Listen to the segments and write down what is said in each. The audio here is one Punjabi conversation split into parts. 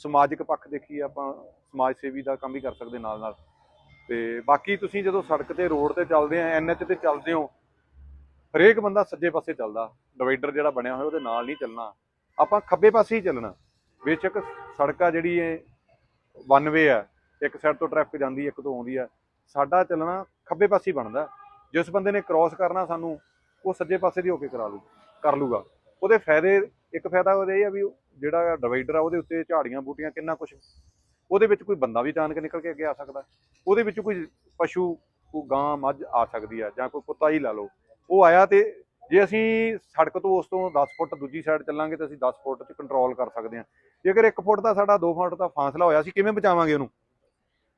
ਸਮਾਜਿਕ ਪੱਖ ਦੇਖੀਏ ਆਪਾਂ, ਸਮਾਜ ਸੇਵੀ ਦਾ ਕੰਮ ਵੀ ਕਰ ਸਕਦੇ ਨਾਲ ਨਾਲ। ਤੇ ਬਾਕੀ ਤੁਸੀਂ ਜਦੋਂ ਸੜਕ ਤੇ, ਰੋਡ ਤੇ ਚੱਲਦੇ ਆ ਐਨਐਚ ਤੇ ਚੱਲਦੇ ਹੋ, ਹਰੇਕ ਬੰਦਾ ਸੱਜੇ ਪਾਸੇ ਚੱਲਦਾ। ਡਿਵਾਈਡਰ ਜਿਹੜਾ ਬਣਿਆ ਹੋਇਆ, ਉਹਦੇ ਨਾਲ ਨਹੀਂ ਚੱਲਣਾ। ਆਪਾਂ ਖੱਬੇ ਪਾਸੇ ਹੀ ਚੱਲਣਾ। ਬੇਸ਼ੱਕ ਸੜਕ ਆ ਜਿਹੜੀ ਹੈ ਵਨ ਵੇ ਆ। ਇੱਕ ਸਾਈਡ ਤੋਂ ਟ੍ਰੈਫਿਕ ਜਾਂਦੀ, ਇੱਕ ਤੋਂ ਆਉਂਦੀ ਆ। ਸਾਡਾ ਚੱਲਣਾ ਖੱਬੇ ਪਾਸੇ ਹੀ ਬਣਦਾ। ਜਿਸ ਬੰਦੇ ਨੇ ਕ੍ਰਾਸ ਕਰਨਾ ਸਾਨੂੰ, ਉਹ ਸੱਜੇ ਪਾਸੇ ਦੀ ਹੋ ਕੇ ਕਰਾ ਲੂ, ਕਰ ਲੂਗਾ। ਉਹਦੇ ਫਾਇਦੇ, ਇੱਕ ਫਾਇਦਾ ਉਹਦੇ ਇਹ ਆ ਵੀ ਜਿਹੜਾ ਡਿਵਾਈਡਰ ਆ, ਉਹਦੇ ਉੱਤੇ ਝਾੜੀਆਂ ਬੂਟੀਆਂ ਕਿੰਨਾ ਕੁਝ ਉਹਦੇ ਵਿੱਚ ਕੋਈ ਬੰਦਾ ਵੀ ਅਚਾਨਕ ਨਿਕਲ ਕੇ ਅੱਗੇ ਆ ਸਕਦਾ? ਉਹਦੇ ਵਿੱਚ ਕੋਈ ਪਸ਼ੂ, ਕੋਈ ਗਾਂ ਮੱਝ ਆ ਸਕਦੀ ਆ, ਜਾਂ ਕੋਈ ਕੁੱਤਾ ਹੀ ਲਾ ਲਓ। ਉਹ ਆਇਆ ਤੇ ਜੇ ਅਸੀਂ ਸੜਕ ਤੋਂ ਉਸ ਤੋਂ 10 ਫੁੱਟ ਦੂਜੀ ਸਾਈਡ ਚੱਲਾਂਗੇ ਤਾਂ ਅਸੀਂ 10 ਫੁੱਟ 'ਚ ਕੰਟਰੋਲ ਕਰ ਸਕਦੇ ਹਾਂ ਜੇਕਰ 1 ਫੁੱਟ ਦਾ ਸਾਡਾ 2 ਫੁੱਟ ਦਾ ਫਾਸਲਾ ਹੋਇਆ, ਅਸੀਂ ਕਿਵੇਂ ਬਚਾਵਾਂਗੇ ਉਹਨੂੰ?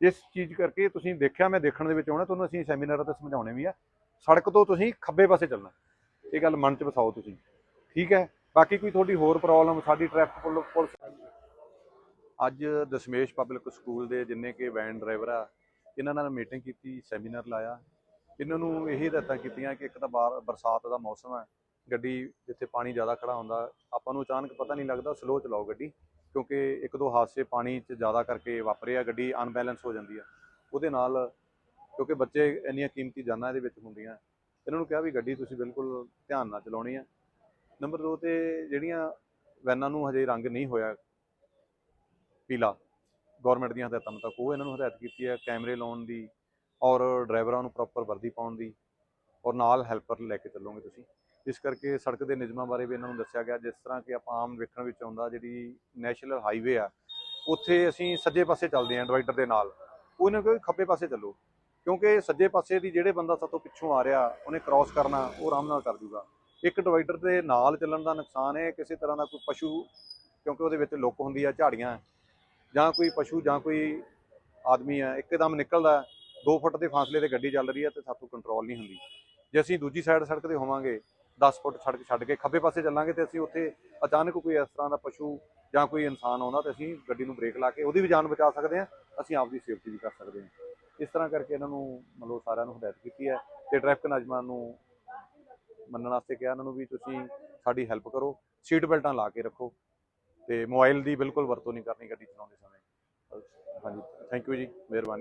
ਇਸ ਚੀਜ਼ ਕਰਕੇ ਤੁਸੀਂ ਦੇਖਿਆ, ਮੈਂ ਦੇਖਣ ਦੇ ਵਿੱਚ ਆਉਣਾ, ਤੁਹਾਨੂੰ ਅਸੀਂ ਸੈਮੀਨਾਰ ਤੇ ਸਮਝਾਉਣੇ ਵੀ ਆ। ਸੜਕ ਤੋਂ ਤੁਸੀਂ ਖੱਬੇ ਪਾਸੇ ਚੱਲਣਾ। ਇਹ ਗੱਲ ਮਨ 'ਚ ਵਸਾਓ ਤੁਸੀਂ। ਠੀਕ ਹੈ? ਬਾਕੀ ਕੋਈ ਤੁਹਾਡੀ ਹੋਰ ਪ੍ਰੋਬਲਮ ਸਾਡੀ ਟ੍ਰੈਫਿਕ ਪੁਲਿਸ ਅੱਜ ਦਸ਼ਮੇਸ਼ ਪਬਲਿਕ ਸਕੂਲ ਦੇ ਜਿੰਨੇ ਕਿ ਵੈਨ ਡਰਾਈਵਰ ਆ, ਇਹਨਾਂ ਨਾਲ ਮੀਟਿੰਗ ਕੀਤੀ ਸੈਮੀਨਾਰ ਲਾਇਆ। ਇਹਨਾਂ ਨੂੰ ਇਹ ਹਦਾਇਤਾਂ ਕੀਤੀਆਂ ਕਿ ਇੱਕ ਤਾਂ ਬਾਹਰ ਬਰਸਾਤ ਦਾ ਮੌਸਮ ਹੈ ਗੱਡੀ ਜਿੱਥੇ ਪਾਣੀ ਜ਼ਿਆਦਾ ਖੜਾ ਹੁੰਦਾ, ਆਪਾਂ ਨੂੰ ਅਚਾਨਕ ਪਤਾ ਨਹੀਂ ਲੱਗਦਾ ਸਲੋ ਚਲਾਓ ਗੱਡੀ, ਕਿਉਂਕਿ ਇੱਕ ਦੋ ਹਾਦਸੇ ਪਾਣੀ 'ਚ ਜ਼ਿਆਦਾ ਕਰਕੇ ਵਾਪਰੇ ਆ, ਗੱਡੀ ਅਨਬੈਲੈਂਸ ਹੋ ਜਾਂਦੀ ਆ। ਉਹਦੇ ਨਾਲ, ਕਿਉਂਕਿ ਬੱਚੇ ਇੰਨੀਆਂ ਕੀਮਤੀ ਜਾਨਾਂ ਇਹਦੇ ਵਿੱਚ ਹੁੰਦੀਆਂ। ਇਹਨਾਂ ਨੂੰ ਕਿਹਾ ਵੀ ਗੱਡੀ ਤੁਸੀਂ ਬਿਲਕੁਲ ਧਿਆਨ ਨਾਲ ਚਲਾਉਣੀ ਆ। ਨੰਬਰ 2 ਤੇ ਜਿਹੜੀਆਂ ਵੈਨਾਂ ਨੂੰ ਹਜੇ ਰੰਗ ਨਹੀਂ ਹੋਇਆ ਪੀਲਾ ਗਵਰਨਮੈਂਟ ਦੀਆਂ ਹਦਾਇਤਾਂ ਮੁਤਾਬਕ ਉਹ ਇਹਨਾਂ ਨੂੰ ਹਦਾਇਤ ਕੀਤੀ ਹੈ ਕੈਮਰੇ ਲਾਉਣ ਦੀ ਔਰ ਡਰਾਈਵਰਾਂ ਨੂੰ ਪ੍ਰੋਪਰ ਵਰਦੀ ਪਾਉਣ ਦੀ ਔਰ ਨਾਲ ਹੈਲਪਰ ਲੈ ਕੇ ਚੱਲੋਗੇ ਤੁਸੀਂ। ਇਸ ਕਰਕੇ ਸੜਕ ਦੇ ਨਿਯਮਾਂ ਬਾਰੇ ਵੀ ਇਹਨਾਂ ਨੂੰ ਦੱਸਿਆ ਗਿਆ, ਜਿਸ ਤਰ੍ਹਾਂ ਕਿ ਆਪਾਂ ਆਮ ਵੇਖਣ ਵਿੱਚ ਆਉਂਦਾ ਜਿਹੜੀ ਨੈਸ਼ਨਲ ਹਾਈਵੇ ਆ, ਉੱਥੇ ਅਸੀਂ ਸੱਜੇ ਪਾਸੇ ਚੱਲਦੇ ਹਾਂ ਡਿਵਾਈਡਰ ਦੇ ਨਾਲ। ਉਹਨੇ ਕੋਈ ਖੱਬੇ ਪਾਸੇ ਚੱਲੋ, ਕਿਉਂਕਿ ਸੱਜੇ ਪਾਸੇ ਦੀ ਜਿਹੜੇ ਬੰਦਾ ਸਾਤੋਂ ਪਿੱਛੋਂ ਆ ਰਿਹਾ, ਉਹਨੇ ਕ੍ਰਾਸ ਕਰਨਾ, ਉਹ ਆਰਾਮ ਨਾਲ ਕਰ ਜੂਗਾ। ਇੱਕ ਡਿਵਾਈਡਰ ਦੇ ਨਾਲ ਚੱਲਣ ਦਾ ਨੁਕਸਾਨ ਹੈ, ਕਿਸੇ ਤਰ੍ਹਾਂ ਦਾ ਕੋਈ ਪਸ਼ੂ, ਕਿਉਂਕਿ ਉਹਦੇ ਵਿੱਚ ਲੁੱਕ ਹੁੰਦੀ ਆ, ਝਾੜੀਆਂ ਜਾਂ ਕੋਈ ਪਸ਼ੂ, ਜਾਂ ਕੋਈ ਆਦਮੀ ਹੈ ਇੱਕਦਮ ਨਿਕਲਦਾ 2 ਫੁੱਟ ਦੇ ਫਾਸਲੇ ਤੇ ਗੱਡੀ ਚੱਲ ਰਹੀ ਹੈ ਤੇ ਸਾਤੋਂ ਕੰਟਰੋਲ ਨਹੀਂ ਹੁੰਦੀ। ਜੇ ਅਸੀਂ ਦੂਜੀ ਸਾਈਡ ਸੜਕ ਤੇ ਹੋਵਾਂਗੇ 10 ਫੁੱਟ ਸੜਕ ਛੱਡ ਕੇ ਖੱਬੇ ਪਾਸੇ ਚੱਲਾਂਗੇ ਤੇ ਅਸੀਂ ਉੱਥੇ ਅਚਾਨਕ ਕੋਈ ਇਸ ਤਰ੍ਹਾਂ ਦਾ ਪਸ਼ੂ ਜਾਂ ਕੋਈ ਇਨਸਾਨ ਆਉਂਦਾ ਤੇ ਅਸੀਂ ਗੱਡੀ ਨੂੰ ਬ੍ਰੇਕ ਲਾ ਕੇ ਉਹਦੀ ਵੀ ਜਾਨ ਬਚਾ ਸਕਦੇ ਹਾਂ ਅਸੀਂ ਆਪ ਦੀ ਸੇਫਟੀ ਵੀ ਕਰ ਸਕਦੇ ਹਾਂ ਇਸ ਤਰ੍ਹਾਂ ਕਰਕੇ ਇਹਨਾਂ ਨੂੰ ਮਤਲਬ ਸਾਰਿਆਂ ਨੂੰ ਹਦਾਇਤ ਕੀਤੀ ਹੈ ਤੇ ਟ੍ਰੈਫਿਕ ਨਜ਼ਮਾਂ ਨੂੰ ਮੰਨਣ ਵਾਸਤੇ ਕਿਹਾ ਇਹਨਾਂ ਨੂੰ ਵੀ ਤੁਸੀਂ ਸਾਡੀ ਹੈਲਪ ਕਰੋ ਸੀਟ ਬੈਲਟਾਂ ਲਾ ਕੇ ਰੱਖੋ ਤੇ ਮੋਬਾਈਲ ਦੀ ਬਿਲਕੁਲ ਵਰਤੋਂ ਨਹੀਂ ਕਰਨੀ ਗੱਡੀ ਚਲਾਉਂਦੇ ਸਮੇਂ। ਹਾਂਜੀ ਥੈਂਕ ਯੂ ਜੀ, ਮਿਹਰਬਾਨੀ।